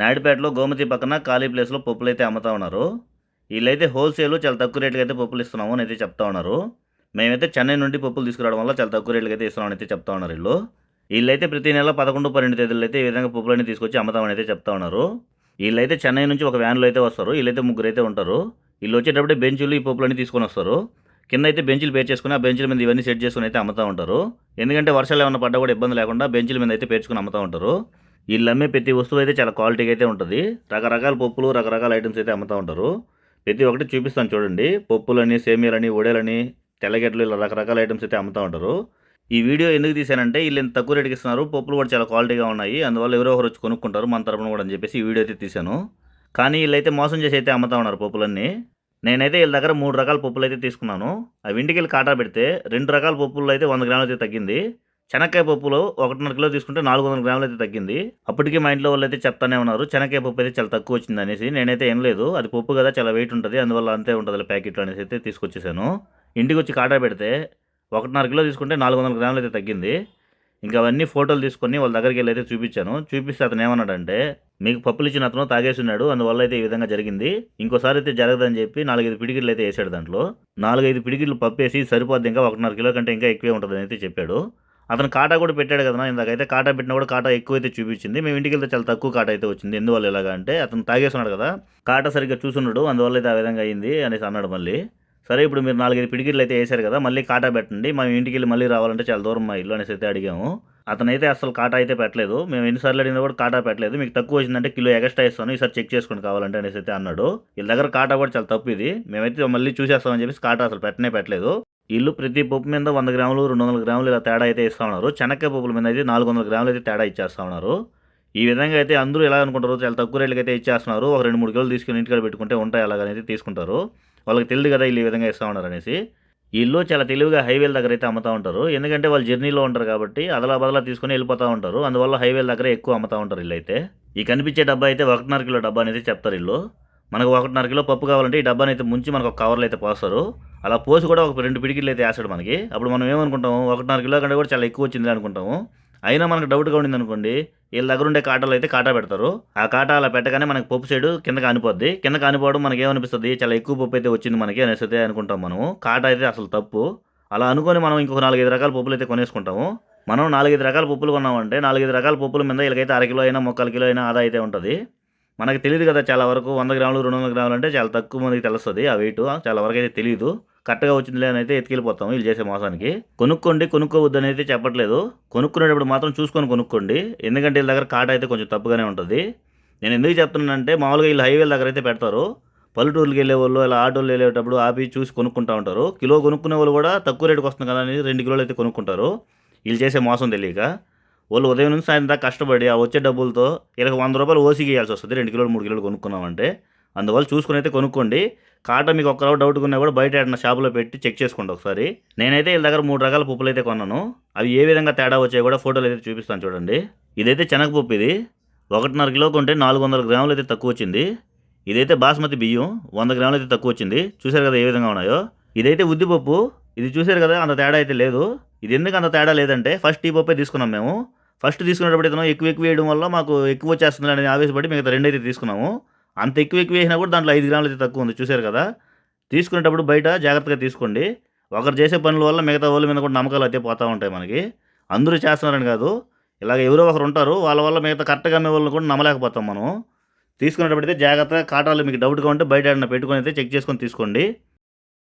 నాయుడుపేటలో గోమతి పక్కన ఖాళీ ప్లేస్లో పప్పులు అయితే అమ్ముతా ఉన్నారు. వీళ్ళైతే హోల్సేల్ చాలా తక్కువ రేట్కి అయితే పప్పులు ఇస్తున్నాము అని అయితే చెప్తా ఉన్నారు. మేమైతే చెన్నై నుండి పప్పులు తీసుకురావడం వల్ల చాలా తక్కువ రేట్లకి అయితే ఇస్తున్నామని అయితే చెప్తా ఉన్నారు వీళ్ళు. వీళ్ళైతే ప్రతి నెల పదకొండు పన్నెండు తేదీలు అయితే ఈ విధంగా పప్పులన్నీ తీసుకొచ్చి అమ్ముతామని అయితే చెప్తా ఉన్నారు. వీళ్ళైతే చెన్నై నుంచి ఒక వ్యాన్లో అయితే వస్తారు. వీళ్ళైతే ముగ్గురు అయితే ఉంటారు. వీళ్ళు వచ్చేటప్పుడే బెంచులు ఈ పప్పులన్నీ తీసుకొని వస్తారు. కింద అయితే బెంచులు పేర్చేసుకుని ఆ బెంచుల మీద ఇవన్నీ సెట్ చేసుకుని అయితే అమ్ముతూ ఉంటారు. ఎందుకంటే వర్షాలు ఏమైనా పడ్డా కూడా ఇబ్బంది లేకుండా బెంచ్ల మీద అయితే పేర్చుకుని అమ్ముతూ ఉంటారు. వీళ్ళు అమ్మే ప్రతి వస్తువు అయితే చాలా క్వాలిటీగా అయితే ఉంటుంది. రకరకాల పప్పులు రకరకాల ఐటమ్స్ అయితే అమ్ముతూ ఉంటారు. ప్రతి ఒక్కటి చూపిస్తాను చూడండి. పప్పులని సేమియాలని ఒడేలని తెల్లగడ్డలు ఇలా రకరకాల ఐటమ్స్ అయితే అమ్ముతూ ఉంటారు. ఈ వీడియో ఎందుకు తీశానంటే వీళ్ళు ఇంత తక్కువ రేటుకి ఇస్తున్నారు. పప్పులు కూడా చాలా క్వాలిటీగా ఉన్నాయి. అందువల్ల ఎవరో ఒకరు వచ్చి కొనుక్కుంటారు. మన తరపున కూడా అని చెప్పేసి ఈ వీడియో అయితే తీశాను. కానీ వీళ్ళైతే మోసం చేసి అయితే అమ్ముతా ఉన్నారు పప్పులన్నీ. నేనైతే వీళ్ళ దగ్గర మూడు రకాల పప్పులు అయితే తీసుకున్నాను. అవి ఇంటికి వెళ్ళి కాటా పెడితే రెండు రకాల పప్పులు అయితే వంద గ్రాములు అయితే తగ్గింది. శనక్కాయ పప్పులో ఒకటిన్నర కిలో తీసుకుంటే నాలుగు వందల గ్రాములు అయితే తగ్గింది. అప్పటికే మా ఇంట్లో వాళ్ళు అయితే చెప్తానే ఉన్నారు శనక్కాయ పప్పు అయితే చాలా తక్కువ వచ్చింది అనేసి. నేనైతే ఏం లేదు అది పప్పు కదా చాలా వెయిట్ ఉంటుంది అందువల్ల అంతే ఉంటుంది ప్యాకెట్లు అనేసి అయితే తీసుకొచ్చేసాను. ఇంటికి వచ్చి కాటా పెడితే ఒకటిన్నర కిలో తీసుకుంటే నాలుగు వందల గ్రాములు అయితే తగ్గింది. ఇంకా అవన్నీ ఫోటోలు తీసుకొని వాళ్ళ దగ్గరికి వెళ్ళి అయితే చూపించాను. చూపిస్తే అతను ఏమన్నాడంటే మీకు పప్పులు ఇచ్చిన అతను తాగేసున్నాడు అందువల్ల అయితే ఈ విధంగా జరిగింది. ఇంకోసారి అయితే జరగదని చెప్పి నాలుగైదు పిడికిళ్ళు అయితే వేసాడు దాంట్లో. నాలుగైదు పిడికిళ్ళు పప్పు వేసి సరిపోద్ది ఇంకా ఒకటిన్నర కిలో కంటే ఇంకా ఎక్కువే ఉంటుందని అయితే చెప్పాడు. అతను కాటా కూడా పెట్టాడు కదా ఇందాకైతే. కాటా పెట్టినా కూడా కాటా ఎక్కువ అయితే చూపించింది. మేము ఇంటికి వెళ్తే చాలా తక్కువ కాటా అయితే వచ్చింది. ఎందువల్ల ఇలాగా అంటే అతను తాగేస్తున్నాడు కదా. కాటా సరిగ్గా చూసున్నాడు. అందువల్ల అయితే ఆ విధంగా అయింది అనేసి అన్నాడు మళ్ళీ. సరే ఇప్పుడు మీరు నాలుగైదు పిడికిట్లు అయితే వేశారు కదా మళ్ళీ కాటా పెట్టండి. మేము ఇంటికి వెళ్ళి మళ్ళీ రావాలంటే చాలా దూరం మా ఇల్లు అనేసి అయితే అడిగాము. అతనైతే అసలు కాటా అయితే పెట్టలేదు. మేము ఎన్నిసార్లు అడిగినా కూడా కాటా పెట్టలేదు. మీకు తక్కువ వచ్చిందంటే కిలో ఎక్స్ట్రా ఇస్తాను ఈసారి చెక్ చేసుకోండి కావాలంటే అనేసి అయితే అన్నాడు. వీళ్ళ దగ్గర కాటా కూడా చాలా తప్పు ఇది. మేమైతే మళ్ళీ చూసేస్తామని చెప్పేసి కాటా అసలు పెట్టనే పెట్టలేదు. వీళ్ళు ప్రతి పప్పు మీద వంద గ్రాములు రెండు వందల గ్రాములు ఇలా తేడా అయితే ఇస్తా ఉన్నారు. చెనక్కాయ పప్పుల మీద అయితే నాలుగు వందల గ్రాములు అయితే తేడా ఇచ్చేస్తా ఉన్నారు. ఈ విధంగా అయితే అందరూ ఎలా అనుకుంటారు చాలా తక్కువ రేట్లకి అయితే ఇచ్చేస్తున్నారు. ఒక రెండు మూడు కిలోలు తీసుకుని ఇంటికాడ పెట్టుకుంటే ఉంటాయి అలాగనైతే తీసుకుంటారు. వాళ్ళకి తెలియదు కదా వీళ్ళు ఈ విధంగా ఇస్తూ ఉన్నారు అనేసి. వీళ్ళు చాలా తెలివిగా హైవేల దగ్గర అయితే అమ్ముతూ ఉంటారు. ఎందుకంటే వాళ్ళు జర్నీలో ఉంటారు కాబట్టి అదలా బదలా తీసుకొని వెళ్ళిపోతూ ఉంటారు. అందువల్ల హైవేల దగ్గర ఎక్కువ అమ్ముతూ ఉంటారు వీళ్ళు అయితే. ఈ కనిపించే డబ్బా అయితే ఒకటిన్నర కిలో డబ్బా అనేది చెప్తారు వీళ్ళు మనకు ఒకటిన్నర కిలో పప్పు కావాలంటే ఈ డబ్బాని అయితే ముంచి మనకు ఒక కవర్లో అయితే పోస్తారు. అలా పోసి కూడా ఒక రెండు పిడికిళ్ళు అయితే వేస్తాడు మనకి. అప్పుడు మనం ఏమనుకుంటాము? ఒకటిన్నర కిలో కంటే కూడా చాలా ఎక్కువ వచ్చింది అనుకుంటాము. అయినా మనకు డౌట్గా ఉండింది అనుకోండి వీళ్ళ దగ్గర ఉండే కాటాలు అయితే కాటా పెడతారు. ఆ కాటా అలా పెట్టగానే మనకు పప్పు సైడ్ కింద కానిపోద్ది కింద కానిపోవడం మనకి ఏమనిపిస్తుంది? చాలా ఎక్కువ పప్పు అయితే వచ్చింది మనకి అనేసి అయితే అనుకుంటాం మనము. కాటా అయితే అసలు తప్పు. అలా అనుకొని మనం ఇంకొక నాలుగైదు రకాల పప్పులు అయితే కొనేసుకుంటాము. మనం నాలుగైదు రకాల పప్పులు కొన్నామంటే నాలుగైదు రకాల పప్పుల మీద వీళ్ళకైతే అరకిలో అయినా ముక్కల కిలో అయినా ఆదా అయితే ఉంటుంది. మనకి తెలియదు కదా చాలా వరకు వంద గ్రాములు రెండు వందల గ్రాములు అంటే చాలా తక్కువ మందికి తెలుస్తుంది ఆ వెయిట్ చాలా వరకు అయితే తెలియదు కరెక్ట్గా వచ్చిందిలే అని అయితే ఎత్తుకెళ్ళిపోతాం. వీళ్ళు చేసే మోసానికి. కొనుక్కోండి కొనుక్కోవద్దు అని అయితే చెప్పట్లేదు. కొనుక్కునేటప్పుడు మాత్రం చూసుకొని కొనుక్కోండి. ఎందుకంటే వీళ్ళ దగ్గర కాట అయితే కొంచెం తప్పుగానే ఉంటుంది. నేను ఎందుకు చెప్తున్నానంటే మామూలుగా వీళ్ళు హైవేల దగ్గర అయితే పెడతారు. పల్లెటూరుకి వెళ్ళే వాళ్ళు ఇలా ఆటోలు వెళ్ళేటప్పుడు ఆపి చూసి కొనుక్కుంటూ ఉంటారు. కిలో కొనుక్కునే వాళ్ళు కూడా తక్కువ రేటుకి వస్తుంది కదా అని రెండు కిలోలు అయితే కొనుక్కుంటారు. వీళ్ళు చేసే మోసం తెలియక. వాళ్ళు ఉదయం నుంచి సాయంత్రం దాకా కష్టపడి ఆ వచ్చే డబ్బులతో ఇలా వంద రూపాయలు ఓసికి ఇవ్వాల్సి వస్తుంది. రెండు కిలోలు మూడు కిలోలు కొనుక్కున్నామంటే. అందువల్ల చూసుకుని అయితే కొనుక్కోండి. కాటన్ మీకు ఒక్క డౌట్ ఉన్నా కూడా బయట ఏదైనా షాపులో పెట్టి చెక్ చేసుకోండి ఒకసారి. నేనైతే వీళ్ళ దగ్గర మూడు రకాల పప్పులు అయితే కొన్నాను. అవి ఏ విధంగా తేడా వచ్చాయో కూడా ఫోటోలు అయితే చూపిస్తాను చూడండి. ఇదైతే శనగపప్పు ఇది. ఒకటిన్నర కిలో కొంటే నాలుగు వందల గ్రాములు అయితే తక్కువ వచ్చింది. ఇదైతే బాస్మతి బియ్యం వంద గ్రాములు అయితే తక్కువ వచ్చింది. చూశారు కదా ఏ విధంగా ఉన్నాయో? ఇదైతే ఉద్దిపప్పు ఇది చూశారు కదా అంత తేడా అయితే లేదు. ఇది ఎందుకు అంత తేడా లేదంటే ఫస్ట్ ఈ పప్పే తీసుకున్నాం మేము. ఫస్ట్ తీసుకునేటప్పుడు ఇతను ఎక్కువ ఎక్కువ వేయడం వల్ల మాకు ఎక్కువ వచ్చేస్తుంది అనేది ఆవేశపడి మిగతా రెండు అయితే తీసుకున్నాము. అంత ఎక్కువ ఎక్కువ వేసినా కూడా దాంట్లో ఐదు గ్రాములు అయితే తక్కువ ఉంది. చూశారు కదా? తీసుకునేటప్పుడు బయట జాగ్రత్తగా తీసుకోండి. ఒకరు చేసే పనుల వల్ల మిగతా వాళ్ళ మీద కూడా నమ్మకాలు అయితే పోతూ ఉంటాయి మనకి. అందరూ చేస్తున్నారని కాదు. ఇలాగ ఎవరో ఒకరు ఉంటారు. వాళ్ళ వల్ల మిగతా కరెక్ట్గా అమ్మే వాళ్ళని కూడా నమ్మలేకపోతాం మనం. తీసుకునేటప్పుడు అయితే జాగ్రత్తగా కాటాలు మీకు డౌట్గా ఉంటే బయట ఏదైనా పెట్టుకొని అయితే చెక్ చేసుకొని తీసుకోండి.